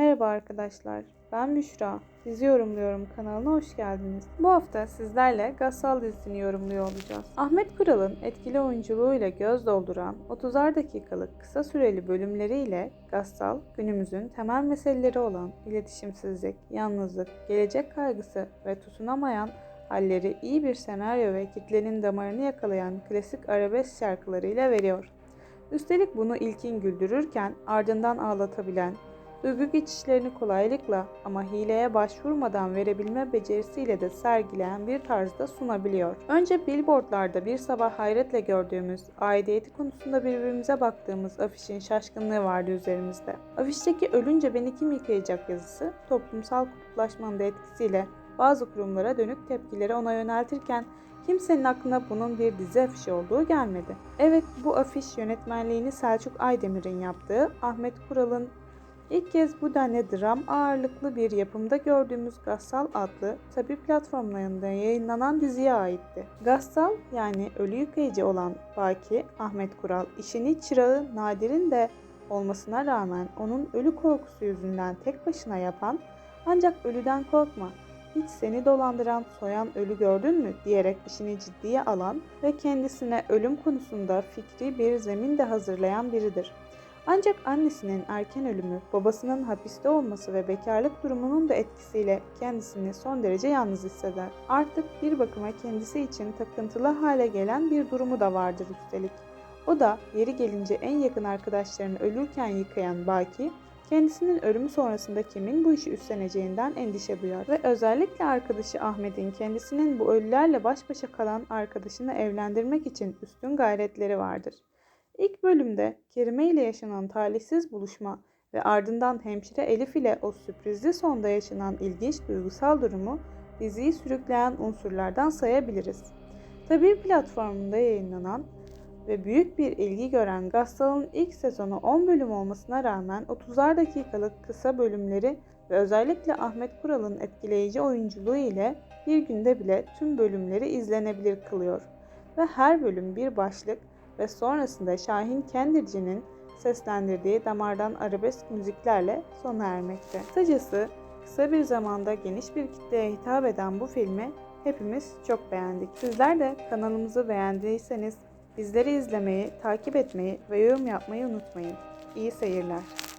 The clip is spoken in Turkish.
Merhaba arkadaşlar, ben Büşra. Sizi yorumluyorum kanalına hoş geldiniz. Bu hafta sizlerle Gassal dizisini yorumluyor olacağız. Ahmet Kural'ın etkili oyunculuğuyla göz dolduran 30'ar dakikalık kısa süreli bölümleriyle Gassal, günümüzün temel meseleleri olan iletişimsizlik, yalnızlık, gelecek kaygısı ve tutunamayan halleri iyi bir senaryo ve kitlenin damarını yakalayan klasik arabesk şarkılarıyla veriyor. Üstelik bunu ilkin güldürürken ardından ağlatabilen, duygu geçişlerini kolaylıkla ama hileye başvurmadan verebilme becerisiyle de sergileyen bir tarzda sunabiliyor. Önce billboardlarda bir sabah hayretle gördüğümüz, aidiyeti konusunda birbirimize baktığımız afişin şaşkınlığı vardı üzerimizde. Afişteki ölünce beni kim yıkayacak yazısı toplumsal kutuplaşmanın da etkisiyle bazı kurumlara dönük tepkileri ona yöneltirken kimsenin aklına bunun bir dizi afişi olduğu gelmedi. Evet bu afiş yönetmenliğini Selçuk Aydemir'in yaptığı Ahmet Kural'ın İlk kez bu denli dram ağırlıklı bir yapımda gördüğümüz Gassal adlı tabi platformlarında yayınlanan diziye aitti. Gassal yani ölü yıkayıcı olan Baki Ahmet Kural işini çırağı Nadir'in de olmasına rağmen onun ölü korkusu yüzünden tek başına yapan ancak ölüden korkma hiç seni dolandıran soyan ölü gördün mü diyerek işini ciddiye alan ve kendisine ölüm konusunda fikri bir zemin de hazırlayan biridir. Ancak annesinin erken ölümü, babasının hapiste olması ve bekarlık durumunun da etkisiyle kendisini son derece yalnız hisseder. Artık bir bakıma kendisi için takıntılı hale gelen bir durumu da vardır üstelik. O da yeri gelince en yakın arkadaşlarını ölürken yıkayan Baki, kendisinin ölümü sonrasında kimin bu işi üstleneceğinden endişe duyar ve özellikle arkadaşı Ahmet'in kendisinin bu ölülerle baş başa kalan arkadaşını evlendirmek için üstün gayretleri vardır. İlk bölümde Kerime ile yaşanan talihsiz buluşma ve ardından hemşire Elif ile o sürprizli sonda yaşanan ilginç duygusal durumu diziyi sürükleyen unsurlardan sayabiliriz. Tabii platformunda yayınlanan ve büyük bir ilgi gören Gassal'ın ilk sezonu 10 bölüm olmasına rağmen 30'ar dakikalık kısa bölümleri ve özellikle Ahmet Kural'ın etkileyici oyunculuğu ile bir günde bile tüm bölümleri izlenebilir kılıyor. Ve her bölüm bir başlık ve sonrasında Şahin Kendirci'nin seslendirdiği damardan arabesk müziklerle sona ermekte. Kısacası kısa bir zamanda geniş bir kitleye hitap eden bu filmi hepimiz çok beğendik. Sizler de kanalımızı beğendiyseniz bizleri izlemeyi, takip etmeyi ve yorum yapmayı unutmayın. İyi seyirler.